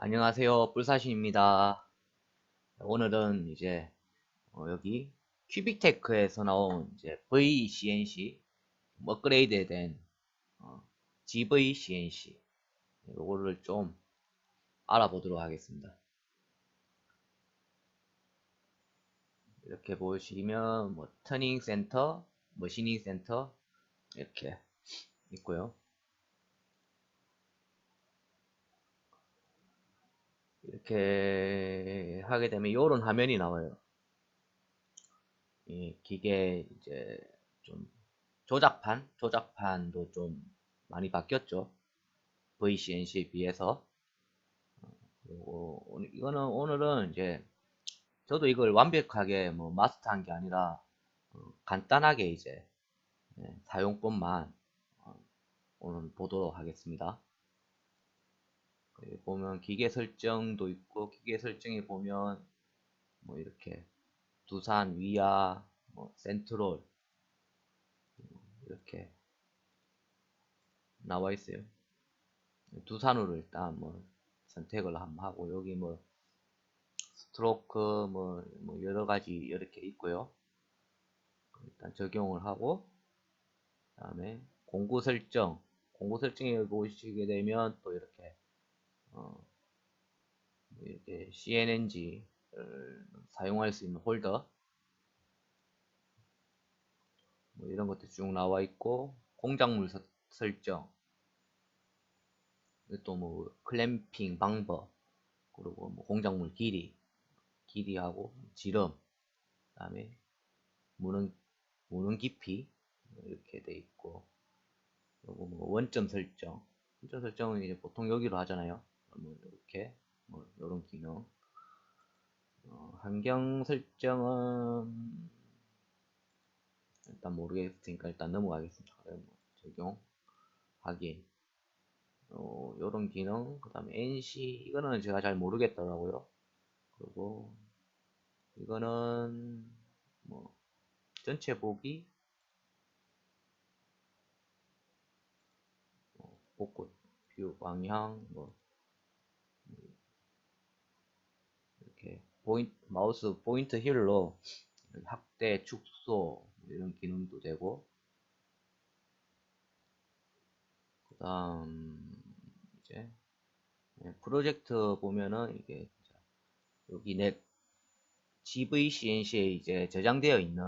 안녕하세요. 뿔사신입니다. 오늘은 이제 어, 여기 큐빅테크에서 나온 이제 VCNC 업그레이드 된 어, GVCNC 이거를 좀 알아보도록 하겠습니다. 이렇게 보시면 뭐 터닝 센터, 머시닝 센터 이렇게 있고요. 이렇게 하게 되면 이런 화면이 나와요. 이 기계 이제 좀 조작판, 조작판도 좀 많이 바뀌었죠. VCNC에 비해서. 그리고 이거는 오늘은 이제 저도 이걸 완벽하게 뭐 마스터한 게 아니라 어, 간단하게 이제 네, 사용법만 어, 오늘 보도록 하겠습니다. 여기 보면 기계 설정도 있고 기계 설정에 보면 뭐 이렇게 두산, 위아, 뭐 센트롤 이렇게 나와 있어요. 두산으로 일단 뭐 선택을 한번 하고 여기 뭐 스트로크 뭐, 뭐 여러 가지 이렇게 있고요. 일단 적용을 하고 그 다음에 공구 설정 공구 설정에 보시게 되면 또 이렇게 어, 뭐 이렇게 CNNG를 사용할 수 있는 홀더 뭐 이런 것도 쭉 나와 있고 공작물 서, 설정 또뭐 클램핑 방법 그리고 뭐 공작물 길이 길이하고 지름 그 다음에 무는 무는 깊이 이렇게 돼 있고 그리고 뭐 원점 설정. 원점 설정은 이제 보통 여기로 하잖아요 뭐 이렇게 뭐 이런 기능 어, 환경 설정은 일단 모르겠으니까 일단 넘어가겠습니다. 뭐 적용 확인 어, 요런 기능 그 다음에 NC 이거는 제가 잘 모르겠더라고요. 그리고 이거는 뭐 전체 보기 뭐 복구 뷰 방향 뭐 이렇게 포인트 마우스 포인트 힐로 확대 축소 이런 기능도 되고 그 다음 이제 네, 프로젝트 보면은 이게 여기 내 GVCNC에 이제 저장되어 있는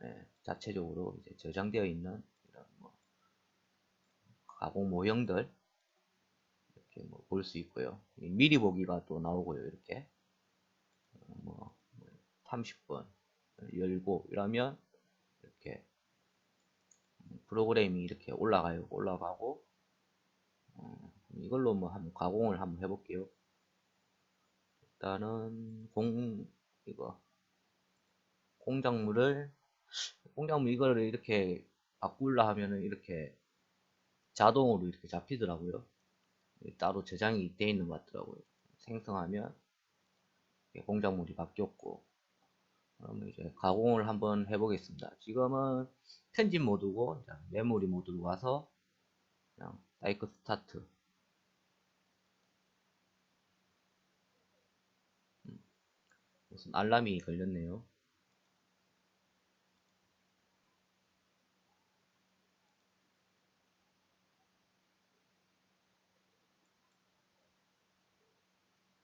네, 자체적으로 이제 저장되어 있는 이런 뭐 가공 모형들 이렇게 뭐 볼 수 있고요. 미리 보기가 또 나오고요. 이렇게 어, 뭐 30분 열고 이러면 이렇게 프로그램이 이렇게 올라가요. 올라가고 어, 이걸로 뭐 한번 가공을 한번 해볼게요. 일단은 공 이거 공작물을 공작물 이거를 이렇게 바꾸려 하면은 이렇게 자동으로 이렇게 잡히더라고요. 따로 저장이 되어 있는 것 같더라고요. 생성하면 공작물이 바뀌었고 그러면 이제 가공을 한번 해보겠습니다. 지금은 편집 모드고 메모리 모드로 가서 그냥 다이크 스타트 음, 무슨 알람이 걸렸네요.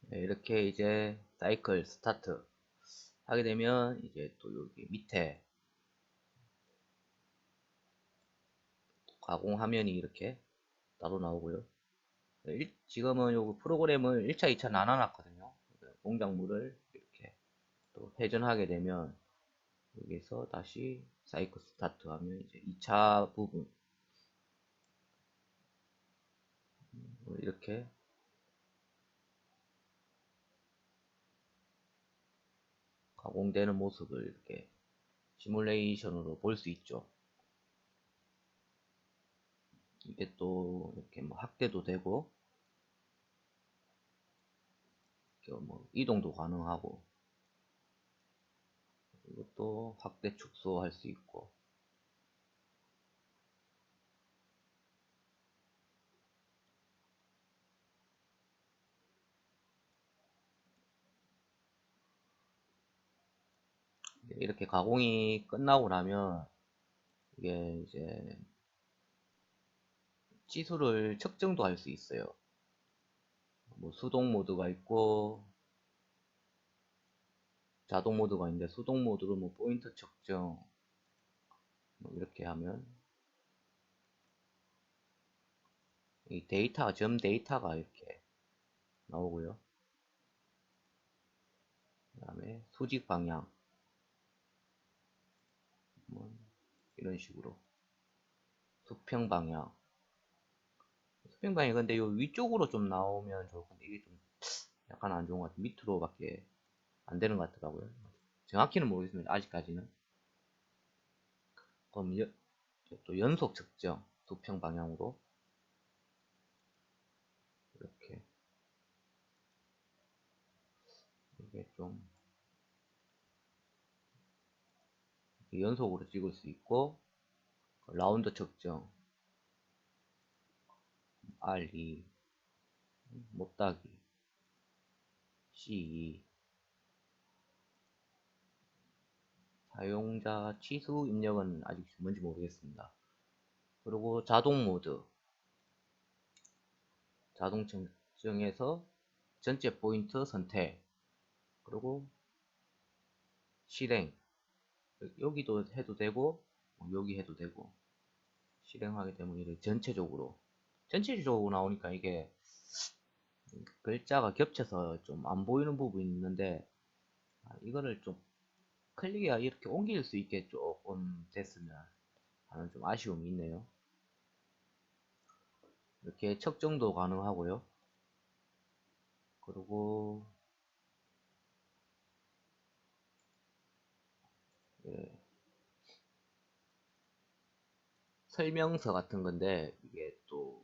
네, 이렇게 이제 사이클 스타트 하게 되면 이제 또 여기 밑에 가공 화면이 이렇게 따로 나오고요. 지금은 요 프로그램을 1차, 2차 나눠놨거든요. 공작물을 이렇게 또 회전하게 되면 여기서 다시 사이클 스타트 하면 이제 2차 부분 뭐 이렇게 가공되는 모습을 이렇게 시뮬레이션으로 볼 수 있죠. 이게 또 이렇게 뭐 확대도 되고 뭐 이동도 가능하고 이것도 확대 축소할 수 있고 이렇게 가공이 끝나고 나면 이게 이제 치수를 측정도 할 수 있어요. 뭐 수동 모드가 있고 자동 모드가 있는데 수동 모드로 뭐 포인트 측정 뭐 이렇게 하면 이 데이터 점 데이터가 이렇게 나오고요. 그 다음에 수직 방향 뭐 이런 식으로. 수평 방향. 수평 방향 근데 요 위쪽으로 좀 나오면 좋을 건데 이게 좀 약간 안 좋은 것 같아요 밑으로밖에 안 되는 것 같더라고요. 정확히는 모르겠습니다. 아직까지는. 그럼 여, 또 연속 측정. 수평 방향으로. 이렇게. 이게 좀 연속으로 찍을 수 있고 라운드 측정 R2 못따기 C2 사용자 치수 입력은 아직 뭔지 모르겠습니다. 그리고 자동 모드 자동 측정에서 전체 포인트 선택 그리고 실행 여기도 해도 되고 뭐 여기 해도 되고 실행하게 되면 이렇게 전체적으로 전체적으로 나오니까 이게 글자가 겹쳐서 좀 안 보이는 부분이 있는데 아, 이거를 좀 클릭이 이렇게 옮길 수 있게 조금 됐으면 하는 좀 아쉬움이 있네요. 이렇게 측정도 가능하고요. 그리고 예. 설명서 같은 건데 이게 또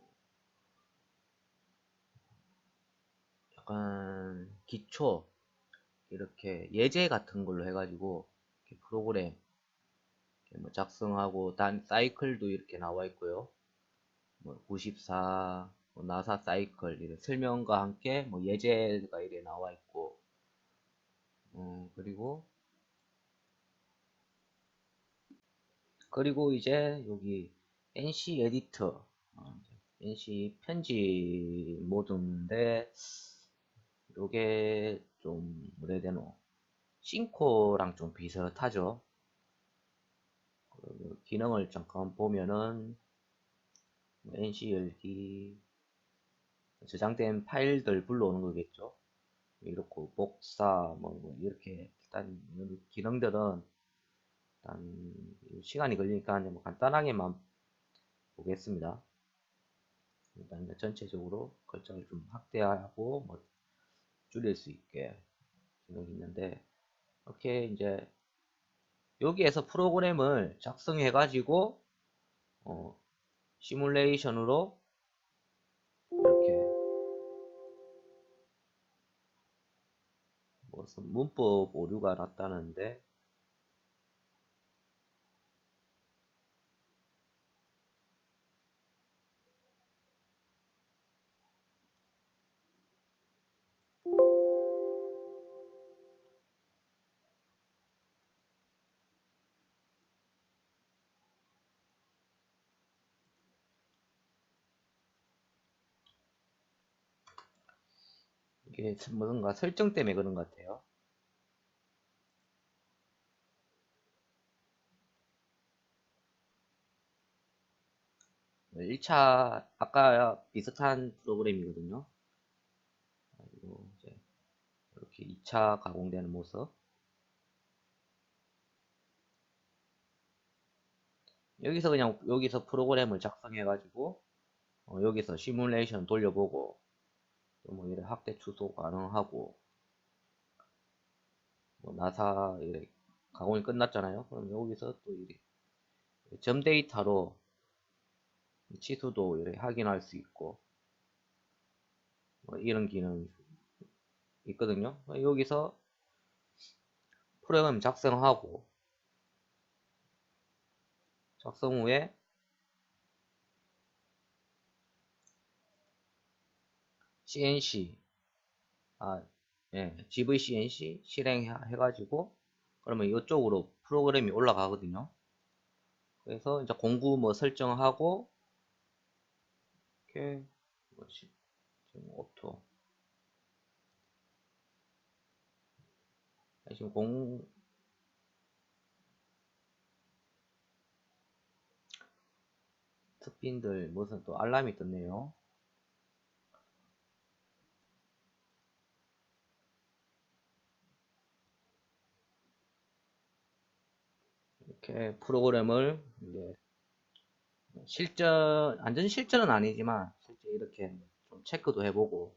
약간 기초 이렇게 예제 같은 걸로 해가지고 프로그램 뭐 작성하고 단 사이클도 이렇게 나와 있고요. 뭐 94, 뭐 나사 사이클 이런 설명과 함께 뭐 예제가 이렇게 나와 있고, 음, 그리고 그리고 이제 여기 NC 에디터, 어, NC 편집 모드인데 요게 좀 해야 되노. 싱코랑 좀 비슷하죠. 그 기능을 잠깐 보면은 NCLD 저장된 파일들 불러오는 거겠죠. 이렇게 복사 뭐, 뭐 이렇게 일단 기능들은 일단 시간이 걸리니까 뭐 간단하게만 보겠습니다. 일단 전체적으로 글자를 좀 확대하고 뭐 줄일 수 있게 기능이 있는데 이렇게 이제 여기에서 프로그램을 작성해 가지고 어, 시뮬레이션으로 이렇게 무슨 문법 오류가 났다는데 이게 뭔가 설정 때문에 그런 것 같아요. 네, 1차 아까 비슷한 프로그램이거든요. 그리고 이제 이렇게 2차 가공되는 모습. 여기서 그냥 여기서 프로그램을 작성해 가지고 어, 여기서 시뮬레이션 돌려보고 뭐 이래 확대 추소 가능하고 뭐 나사 이래 가공이 끝났잖아요. 그럼 여기서 또 이래 점 데이터로 치수도 이렇게 확인할 수 있고 뭐 이런 기능이 있거든요. 여기서 프로그램 작성하고 작성 후에 CNC 아, 예, GVCNC 실행해 가지고 그러면 이쪽으로 프로그램이 올라가거든요. 그래서 이제 공구 뭐 설정하고 이렇게 뭐지 지금 오토 지금 공 특빈들 무슨 또 알람이 떴네요. 이렇게 프로그램을 이제 실전 완전 실전은 아니지만 실제 이렇게 좀 체크도 해보고.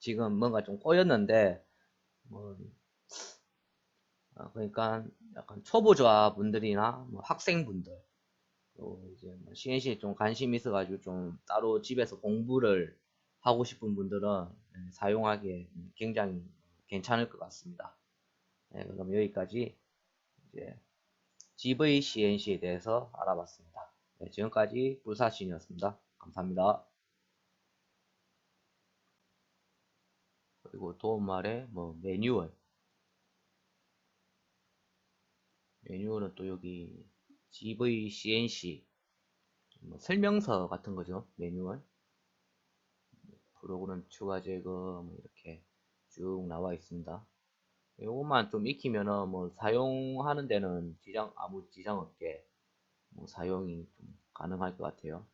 지금 뭔가 좀 꼬였는데 뭐 어, 그러니까 약간 초보자 분들이나 뭐 학생분들 또 이제 뭐 CNC에 좀 관심 있어가지고 좀 따로 집에서 공부를 하고 싶은 분들은 네, 사용하기에 굉장히 괜찮을 것 같습니다. 네, 그럼 여기까지 이제 GV CNC에 대해서 알아봤습니다. 네, 지금까지 불사신이었습니다. 감사합니다. 그리고 도움말에 뭐 매뉴얼 매뉴얼은 또 여기 GVCNC 뭐 설명서 같은 거죠 매뉴얼. 프로그램 추가 제거 뭐 이렇게 쭉 나와 있습니다. 요것만 좀 익히면은 뭐 사용하는 데는 지장 아무 지장 없게 뭐 사용이 좀 가능할 것 같아요